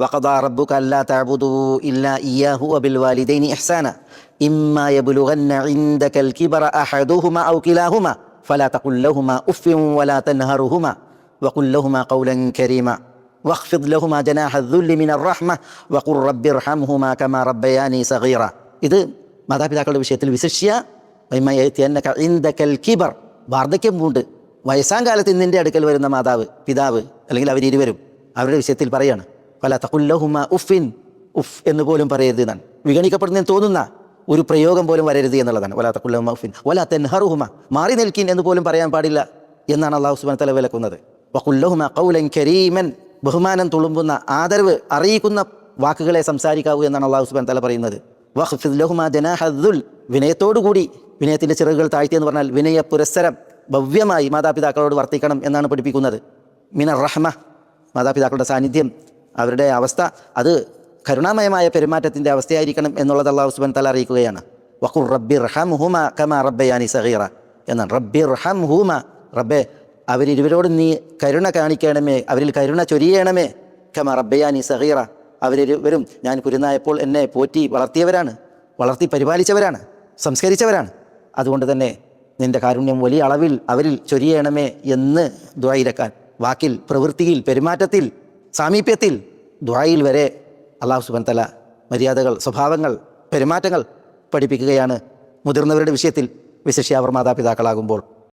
وقضى ربك ألا تعبدوا إلا إياه وبالوالدين إحسانا إما يبلغن عندك الكبر أحدهما أو كلاهما فلا تقل لهما أف ولا تنهرهما وقل لهما قولا كريما واخفض لهما جناح الذل من الرحمة وقل رب ارحمهما كما ربياني صغيرا ഇത് മാതാപിതാക്കളുടെ വിഷയത്തിൽ വിശിഷ്യ വൈമയത്തിയന്നക ഇന്ദക്കൽ കിബർ വാർദ്ധക്യം പൂണ്ട് വയസ്സാം കാലത്ത് നിന്റെ അടുക്കൽ വരുന്ന മാതാവ് പിതാവ് അല്ലെങ്കിൽ അവരിരുവരും അവരുടെ വിഷയത്തിൽ പറയാണ് പല തകുല്ലഹുമ ഉഫിൻ ഉഫ് എന്ന് പോലും പറയരുത് എന്നാണ്. വിഗണിക്കപ്പെടുന്നതിന് തോന്നുന്ന ഒരു പ്രയോഗം പോലും വരരുത് എന്നുള്ളതാണ്. വല തക്കുല്ലഹുമ ഉഫിൻ വല തെൻഹറുഹുമ. മാറി നിൽക്കിൻ എന്ന് പോലും പറയാൻ പാടില്ല എന്നാണ് അള്ളാഹു സുബാൻ തല വിലക്കുന്നത്. വക്കുല്ലഹുമ കൗലൻ കരീമൻ. ബഹുമാനം തുളുമ്പുന്ന ആദരവ് അറിയിക്കുന്ന വാക്കുകളെ സംസാരിക്കാവൂ എന്നാണ് അള്ളാഹു സുബാൻ തല പറയുന്നത്. വഹ്ഫിദ്ഹുമ ജനാഹദ്ദുൽ വിനയത്തോടുകൂടി വിനയത്തിന്റെ ചിറകുകൾ താഴ്ത്തി എന്ന് പറഞ്ഞാൽ വിനയ പുരസ്സരം ഭവ്യമായി മാതാപിതാക്കളോട് വർത്തിക്കണം എന്നാണ് പഠിപ്പിക്കുന്നത്. മിനർ റഹ്മ. മാതാപിതാക്കളുടെ സാന്നിധ്യം അവരുടെ അവസ്ഥ അത് കരുണാമയമായ പെരുമാറ്റത്തിന്റെ അവസ്ഥയായിരിക്കണം എന്നുള്ളത് അള്ളാഹു സുബൻ തല അറിയിക്കുകയാണ്. വഖുർ റബ്ബി റഹം ഹുമ കമ റബ്ബയാനി സഹീറ എന്നാണ്. റബ്ബി റഹം ഹൂമ റബ്ബെ അവരിരുവരോട് നീ കരുണ കാണിക്കണമേ അവരിൽ കരുണ ചൊരിയണമേ കമ റബ്ബയാനി സഹീറ അവരിരുവരും ഞാൻ കുരുന്നായപ്പോൾ എന്നെ പോറ്റി വളർത്തിയവരാണ് വളർത്തി പരിപാലിച്ചവരാണ് സംസ്കരിച്ചവരാണ്. അതുകൊണ്ട് തന്നെ നിന്റെ കാരുണ്യം വലിയ അളവിൽ അവരിൽ ചൊരിയണമേ എന്ന് ദ്വായിരക്കാൻ വാക്കിൽ പ്രവൃത്തിയിൽ പെരുമാറ്റത്തിൽ സാമീപ്യത്തിൽ ദ്വായിൽ വരെ അള്ളാഹു സുബൻ തല മര്യാദകൾ സ്വഭാവങ്ങൾ പെരുമാറ്റങ്ങൾ പഠിപ്പിക്കുകയാണ് മുതിർന്നവരുടെ വിഷയത്തിൽ വിശിഷ്യാവർ മാതാപിതാക്കളാകുമ്പോൾ.